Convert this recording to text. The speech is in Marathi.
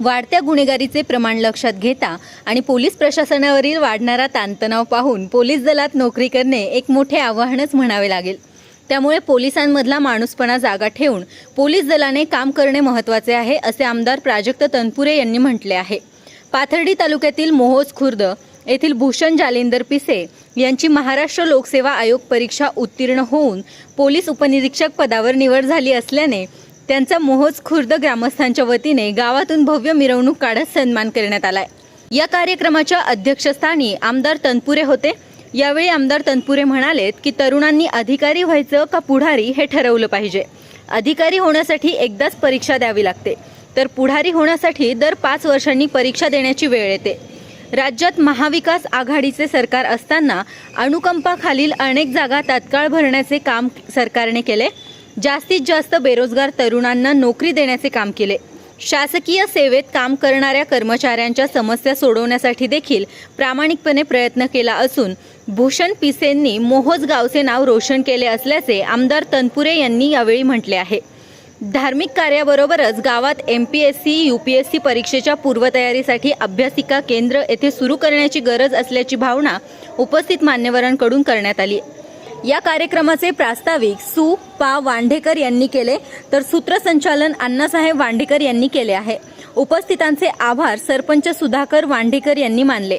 वाढत्या गुन्हेगारीचे प्रमाण लक्षात घेता आणि पोलीस प्रशासनावरील वाढणारा ताणतणाव पाहून पोलीस दलात नोकरी करणे एक मोठे आव्हानच म्हणावे लागेल. त्यामुळे पोलिसांमधला माणूसपणा जागा ठेवून पोलीस दलाने काम करणे महत्त्वाचे आहे असे आमदार प्राजक्त तनपुरे यांनी म्हटले आहे. पाथर्डी तालुक्यातील मोहोज खुर्द येथील भूषण जालिंदर पिसे यांची महाराष्ट्र लोकसेवा आयोग परीक्षा उत्तीर्ण होऊन पोलीस उपनिरीक्षक पदावर निवड झाली असल्याने त्यांचा मोहोज खुर्द ग्रामस्थांच्या वतीने गावातून भव्य मिरवणूक काढत सन्मान करण्यात आलाय. या कार्यक्रमाच्या अध्यक्षस्थानी आमदार तनपुरे होते. यावेळी आमदार तनपुरे म्हणालेत की तरुणांनी अधिकारी व्हायचं का पुढारी हे ठरवलं पाहिजे. अधिकारी होण्यासाठी एकदाच परीक्षा द्यावी लागते. तर पुढारी होण्यासाठी दर पाच वर्षांनी परीक्षा देण्याची वेळ येते. राज्यात महाविकास आघाडीचे सरकार असताना अनुकंपाखालील अनेक जागा तात्काळ भरण्याचे काम सरकारने केले. जास्तीत जास्त बेरोजगार तरुणांना नोकरी देण्याचे काम केले. शासकीय सेवेत काम करणाऱ्या कर्मचाऱ्यांच्या समस्या सोडवण्यासाठी देखील प्रामाणिकपणे प्रयत्न केला असून भूषण पिसेंनी मोहोज गावचे नाव रोशन केले असल्याचे आमदार तनपुरे यांनी यावेळी म्हटले आहे. धार्मिक कार्याबरोबरच गावात M P S C U P S C परीक्षेच्या पूर्वतयारीसाठी अभ्यासिका केंद्र येथे सुरू करण्याची गरज असल्याची भावना उपस्थित मान्यवरांकडून करण्यात आली. या कार्यक्रमाचे प्रास्ताविक सु. पा. वांढेकर यांनी केले तर सूत्रसंचालन अण्णासाहेब वांढेकर यांनी केले आहे. उपस्थितांचे आभार सरपंच सुधाकर वांढेकर यांनी मानले.